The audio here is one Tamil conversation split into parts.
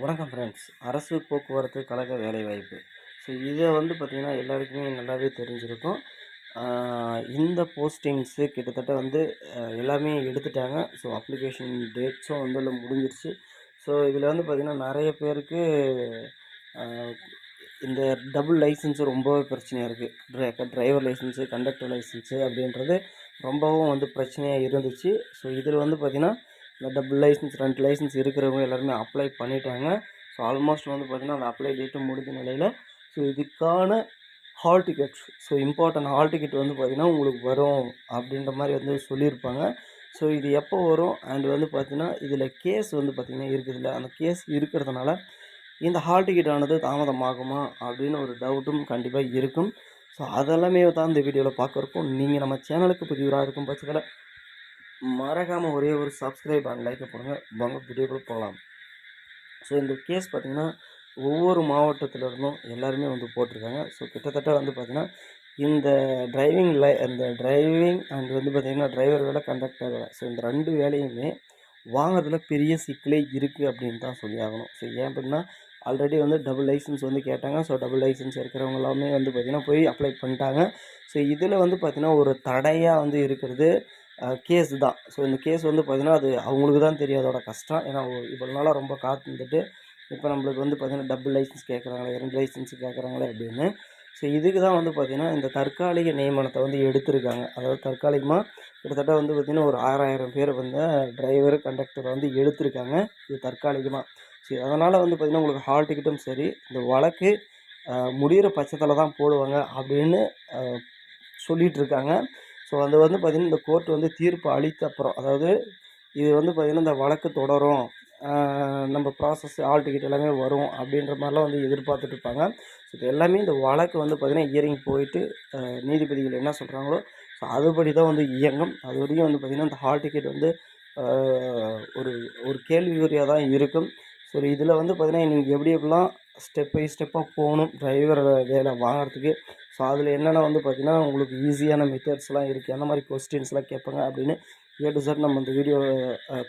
வணக்கம் ஃப்ரெண்ட்ஸ் அரசு போக்குவரத்து கழக வேலைவாய்ப்பு. ஸோ இதை வந்து பார்த்திங்கன்னா எல்லாருக்குமே நல்லாவே தெரிஞ்சிருக்கும். இந்த போஸ்டிங்ஸு கிட்டத்தட்ட வந்து எல்லாமே எடுத்துட்டாங்க. ஸோ அப்ளிகேஷன் டேட்ஸும் வந்து முடிஞ்சிருச்சு. ஸோ இதில் வந்து பார்த்திங்கன்னா நிறைய பேருக்கு இந்த டபுள் லைசன்ஸு ரொம்பவே பிரச்சனையாக இருக்குது ட்ரை டிரைவர் லைசன்ஸு கண்டக்டர் லைசன்ஸு அப்படின்றது ரொம்பவும் வந்து பிரச்சனையாக இருந்துச்சு. ஸோ இதில் வந்து பார்த்திங்கன்னா இந்த டபுள் லைசன்ஸ் ரெண்டு லைசன்ஸ் இருக்கிறவங்க எல்லாருமே அப்ளை பண்ணிட்டாங்க. ஸோ ஆல்மோஸ்ட் வந்து பார்த்திங்கன்னா அந்த அப்ளை டேட்டும் முடிஞ்ச நிலையில் ஸோ இதுக்கான hall tickets so important hall ticket வந்து பார்த்திங்கன்னா உங்களுக்கு வரும் அப்படின்ற மாதிரி வந்து சொல்லியிருப்பாங்க. ஸோ இது எப்போ வரும்? அண்ட் வந்து பார்த்திங்கன்னா இதில் கேஸ் வந்து பார்த்திங்கன்னா இருக்குதுல்ல அந்த கேஸ் இருக்கிறதுனால இந்த ஹால் டிக்கெட் ஆனது தாமதமாகுமா அப்படின்னு ஒரு டவுட்டும் கண்டிப்பாக இருக்கும். ஸோ அதெல்லாமே தான் இந்த வீடியோவில் பார்க்குறப்போ நீங்கள் நம்ம சேனலுக்கு புதியவராக இருக்கும் பட்சத்தில் மறக்காமல் ஒரே ஒரு சப்ஸ்கிரைப் அண்ட் லைக்கை போடுங்க. வாங்க வீடியோக்குள்ள போகலாம் ஸோ இந்த கேஸ் பார்த்திங்கன்னா ஒவ்வொரு மாவட்டத்தில் இருந்தும் எல்லாருமே வந்து போட்டிருக்காங்க. ஸோ கிட்டத்தட்ட வந்து பார்த்திங்கன்னா இந்த டிரைவிங் லை இந்த டிரைவிங் அண்ட் வந்து பார்த்திங்கன்னா டிரைவர் வேலை கண்டக்டர் வேலை ஸோ இந்த ரெண்டு வேலையுமே வாங்குறதுல பெரிய சிக்கலே இருக்குது அப்படின்னு தான் சொல்லி ஆகணும். ஸோ ஏன் அப்படின்னா ஆல்ரெடி வந்து டபுள் லைசன்ஸ் வந்து கேட்டாங்க. ஸோ டபுள் லைசன்ஸ் இருக்கிறவங்க எல்லாமே வந்து பார்த்திங்கன்னா போய் அப்ளை பண்ணிட்டாங்க. ஸோ இதில் வந்து பார்த்திங்கன்னா ஒரு தடையாக வந்து இருக்கிறது கேஸ் தான். ஸோ இந்த கேஸ் வந்து பார்த்திங்கன்னா அது அவங்களுக்கு தான் தெரியும். அதோட கஷ்டம். ஏன்னா இவ்வளோ நாளாக ரொம்ப காத்துந்துட்டு இப்போ நம்மளுக்கு வந்து பார்த்திங்கன்னா டபுள் லைசன்ஸ் கேட்குறாங்களே ரெண்டு லைசன்ஸ் கேட்குறாங்களே அப்படின்னு. ஸோ இதுக்கு தான் வந்து பார்த்திங்கன்னா இந்த தற்காலிக நியமனத்தை வந்து எடுத்திருக்காங்க. அதாவது தற்காலிகமாக கிட்டத்தட்ட வந்து பார்த்திங்கன்னா ஒரு ஆறாயிரம் பேர் வந்து டிரைவர் கண்டக்டரை வந்து எடுத்திருக்காங்க. இது தற்காலிகமாக ஸோ அதனால் வந்து பார்த்திங்கன்னா உங்களுக்கு ஹால் டிக்கெட்டும் சரி இந்த வழக்கு முடிகிற முடியிற பட்சத்தில் தான் போடுவாங்க அப்படின்னு சொல்லிகிட்டு இருக்காங்க. ஸோ அது வந்து பார்த்திங்கன்னா இந்த கோர்ட் வந்து தீர்ப்பு அளித்த அப்புறம் அதாவது இது வந்து பார்த்திங்கன்னா இந்த வழக்கு தொடரும். நம்ம ப்ராசஸ் ஆல் டிக்கெட் எல்லாமே வரும் அப்படின்ற மாதிரிலாம் வந்து எதிர்பார்த்துட்டு இருப்பாங்க. ஸோ இது எல்லாமே இந்த வழக்கு வந்து பார்த்திங்கன்னா இயரிங் போயிட்டு நீதிபதிகள் என்ன சொல்கிறாங்களோ ஸோ அதுபடி தான் வந்து இயங்கும். அது வரையும் வந்து பார்த்திங்கன்னா இந்த ஹால் டிக்கெட் வந்து ஒரு ஒரு ஒரு கேள்விக்குறியாக தான் இருக்கும். ஸோ இதில் வந்து பார்த்திங்கன்னா நீங்கள் எப்படி எப்படிலாம் ஸ்டெப் பை ஸ்டெப்பாக போகணும். டிரைவர் வேலை வாங்கிறதுக்கு. ஸோ அதில் என்னென்ன வந்து பார்த்திங்கன்னா உங்களுக்கு ஈஸியான மெத்தட்ஸ்லாம் இருக்குது அந்த மாதிரி கொஸ்டின்ஸ்லாம் கேட்பாங்க அப்படின்னு ஏ டு சார் நம்ம இந்த வீடியோ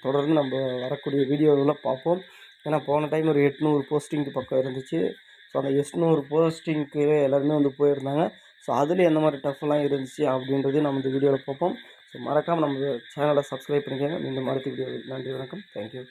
தொடர்ந்து நம்ம வரக்கூடிய வீடியோவில் பார்ப்போம். ஏன்னா போன டைம் ஒரு எட்நூறு போஸ்டிங்க்கு பக்கம் இருந்துச்சு. ஸோ அந்த எட்நூறு போஸ்டிங்க்கு எல்லாருமே வந்து போயிருந்தாங்க. ஸோ அதில் எந்த மாதிரி டஃப்லாம் இருந்துச்சு அப்படின்றது நம்ம இந்த வீடியோவில் பார்ப்போம். ஸோ மறக்காமல் நம்ம சேனலை சப்ஸ்கிரைப் பண்ணிக்கோங்க. மீண்டும் அடுத்த வீடியோ நன்றி வணக்கம். தேங்க்யூ